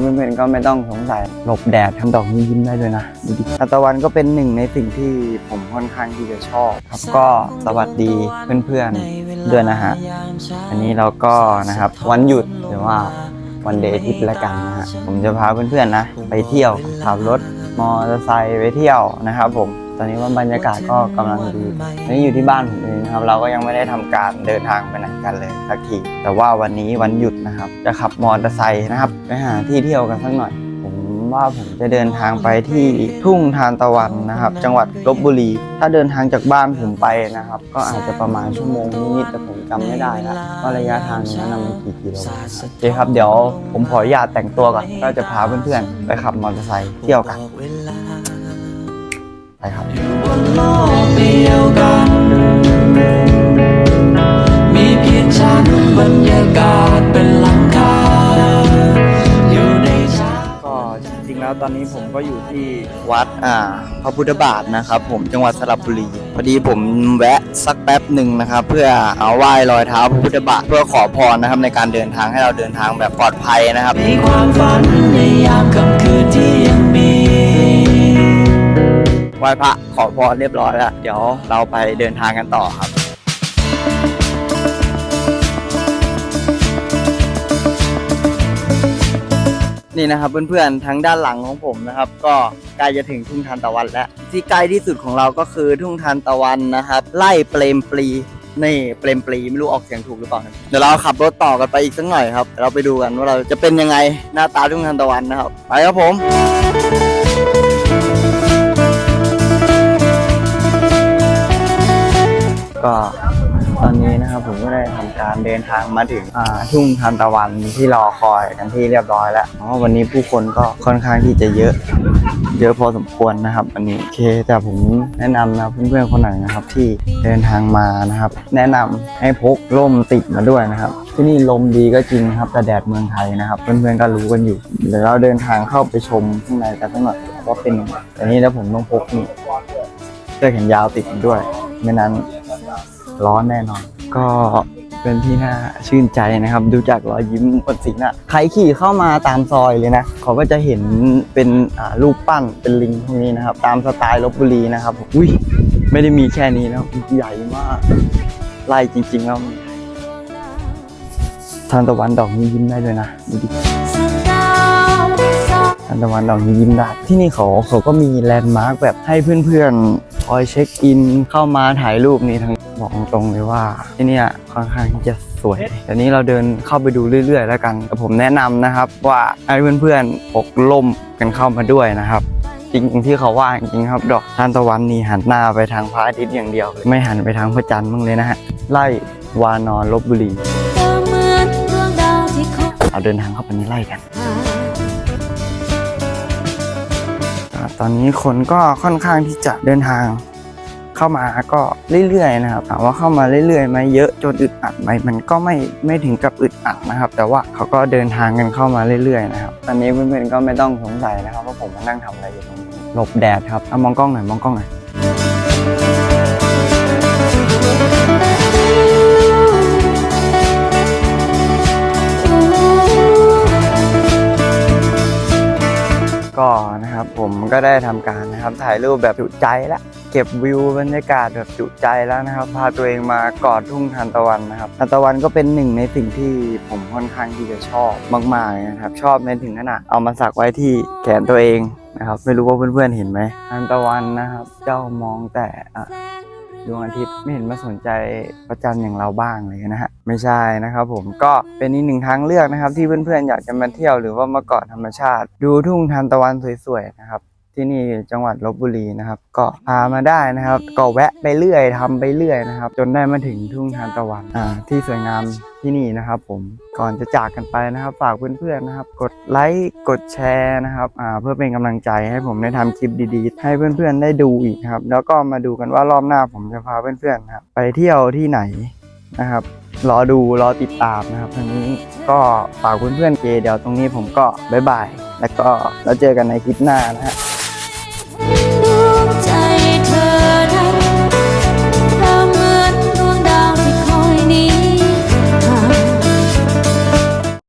เพื่อนๆก็ไม่ต้องสงสัยหลบแดดทำดอกนี้ยิ้มได้เลยนะดูดิทานตะวันก็เป็นหนึ่งในสิ่งที่ผมค่อนข้างที่จะชอบครับก็สวัสดีเพื่อนๆด้วยนะฮะอันนี้เราก็นะครับวันหยุดหรือว่าวันเดย์ทิปแล้วกันนะฮะผมจะพาเพื่อนๆนะ ไปเที่ยวขับรถมอเตอร์ไซค์ไปเที่ยวนะครับผม ตอนนี้ว่าบรรยากาศก็กำลังดีอันนี้อยู่ที่บ้านผมเองนะครับ เราก็ยังไม่ได้ทำการเดินทางไปไหนกันเลยสักทีแต่ว่าวันนี้วันหยุดนะครับ จะขับมอเตอร์ไซค์นะครับไปหาที่เที่ยวกันสักหน่อย ผมว่าผมจะเดินทางไปที่ทุ่งทานตะวันนะครับ จังหวัดลบบุรี ถ้าเดินทางจากบ้านผมไปนะครับ ก็อาจจะประมาณชั่วโมงนิดๆแต่ผมจำไม่ได้ละว่าระยะทางนั้นะมันกี่กิโลโอเคครับเดี๋ยวผมขออนุญาตแต่งตัวก่อนก็จะพาเพื่อนๆไปขับมอเตอร์ไซค์เที่ยวกัน ครับบนโลกเดียวกันมีเพียงฉันบรรยากาศเป็นหลังคาอยู่ในเช้าก็จริงๆแล้วตอนนี้ผมก็อยู่ที่วัดอ่าพระพุทธบาทนะครับ ผมจังหวัดสระบุรีพอดีผมแวะสักแป๊บหนึ่งนะครับ เพื่อเอาไหว้รอยเท้าพระพุทธบาทเพื่อขอพรนะครับ ในการเดินทางให้เราเดินทางแบบปลอดภัยนะครับในความฝันในยามค่ำคืนที่ยังมี ไหว้พระขอพรเรียบร้อยแล้ว เดี๋ยวเราไปเดินทางกันต่อครับนี่นะครับเพื่อนๆทางด้านหลังของผมนะครับ ก็ใกล้จะถึงทุ่งทานตะวันแล้ว ที่ใกล้ที่สุดของเราก็คือทุ่งทานตะวันนะครับ ไล่เปรมปลีนี่เปรมปลีไม่รู้ออกเสียงถูกหรือเปล่านะเดี๋ยวเราขับรถต่อกันไปอีกสักหน่อยครับเดี๋ยวเราไปดูกันว่าเราจะเป็นยังไงหน้าตาทุ่งทานตะวันนะครับ ไปครับผม ก็ตอนนี้นะครับผมก็ได้ทำการเดินทางมาถึงทุ่งทานตะวันที่รอคอยกันที่เรียบร้อยแล้วเพราะวันนี้ผู้คนก็ค่อนข้างที่จะเยอะ เยอะพอสมควรนะครับวันนี้โอเคแต่ผมแนะนำนะเพื่อนๆคนไหนนะครับที่เดินทางมานะครับ แนะนำให้พกร่มติดมาด้วยนะครับ ที่นี่ลมดีก็จริงครับแต่แดดเมืองไทยนะครับ เพื่อนๆก็รู้กันอยู่เดี๋ยวเราเดินทางเข้าไปชมข้างในกันสักหน่อยว่าเป็นยังไงแต่นี้แล้วผมต้องพกนี่เสื้อแขนยาวติดมาด้วยไม่นั้น ร้อนแน่นอน ก็เป็นที่น่าชื่นใจนะครับ ดูจากรอยยิ้มบนสีหน้าใครขี่เข้ามาตามซอยเลยนะเขาก็จะเห็นเป็นอ่ารูปปั้นเป็นลิงพวกนี้นะครับ ตามสไตล์ลบบุรีนะครับอุ้ยไม่ได้มีแค่นี้นะใหญ่มากไล่จริงๆแล้วทานตะวันดอกนี้ยิ้มได้เลยนะดูดิทานตะวันดอกนี้ยิ้มได้ที่นี่เขาเขาก็มีแลนด์มาร์กแบบให้เพื่อนๆคอยเช็คอินเข้ามาถ่ายรูปนี่ทั้ง บอกตรงเลยว่าที่นี่ค่อนข้างที่จะสวยเดี๋ยวนี้เราเดินเข้าไปดูเรื่อย ๆ แล้วกันแต่ผมแนะนำนะครับว่าให้เพื่อนๆพกล่มกันเข้ามาด้วยนะครับจริงๆที่เขาว่าจริงครับ ดอกทานตะวันนี่หันหน้าไปทางพระอาทิตย์อย่างเดียว ไม่หันไปทางพระจันทร์บ้างเลยนะฮะไล่วานอนลบบุรีเธอาเดินทางเข้าไปในไล่กันตอนนี้คนก็ค่อนข้างที่จะเดินทาง เข้ามาก็เรื่อยๆนะครับถามว่าเข้ามาเรื่อยๆไหมเยอะจนอึดอัดไหมมันก็ไม่ไม่ถึงกับอึดอัดนะครับ แต่ว่าเขาก็เดินทางกันเข้ามาเรื่อยๆนะครับตอนนี้เพื่อนๆก็ไม่ต้องสงสัยนะครับว่าผมมานั่งทำอะไรอยู่ตรงนี้หลบแดดครับเอามองกล้องหน่อยมองกล้องหน่อยก็นะครับผมก็ได้ทำการนะครับถ่ายรูปแบบจุใจแล้ว เก็บวิวบรรยากาศแบบจุใจแล้วนะครับพาตัวเองมากอดทุ่งทานตะวันนะครับทานตะวันก็เป็นหนึ่งในสิ่งที่ผมค่อนข้างที่จะชอบมากๆนะครับ ชอบในถึงขนาดเอามาสักไว้ที่แขนตัวเองนะครับไม่รู้ว่าเพื่อนๆเห็นไหมทานตะวันนะครับ เจ้ามองแต่อะดวงอาทิตย์ไม่เห็นมาสนใจพระจันทร์อย่างเราบ้างเลยนะฮะไม่ใช่นะครับผมก็เป็นอีกหนึ่งทางเลือกนะครับ ที่เพื่อนๆอยากจะมาเที่ยวหรือว่ามาเกาะธรรมชาติ ดูทุ่งทานตะวันสวยๆนะครับ ที่นี่จังหวัดลบบุรีนะครับ ก็พามาได้นะครับ ก็แวะไปเรื่อยทำไปเรื่อยนะครับ จนได้มาถึงทุ่งทานตะวันอ่าที่สวยงามที่นี่นะครับ ผมก่อนจะจากกันไปนะครับ ฝากเพื่อนๆนะครับ กดไลค์กดแชร์นะครับอ่าเพื่อเป็นกำลังใจให้ผมได้ทำคลิปดีๆ ให้เพื่อนๆได้ดูอีกครับ แล้วก็มาดูกันว่ารอบหน้าผมจะพาเพื่อนๆนะครับไปเที่ยวที่ไหนนะครับรอดูรอติดตามนะครับทางนี้ก็ฝากเพื่อนๆเกเดี๋ยวตรงนี้ผมก็บ๊ายบาย แล้วก็แล้วเจอกันในคลิปหน้านะฮะ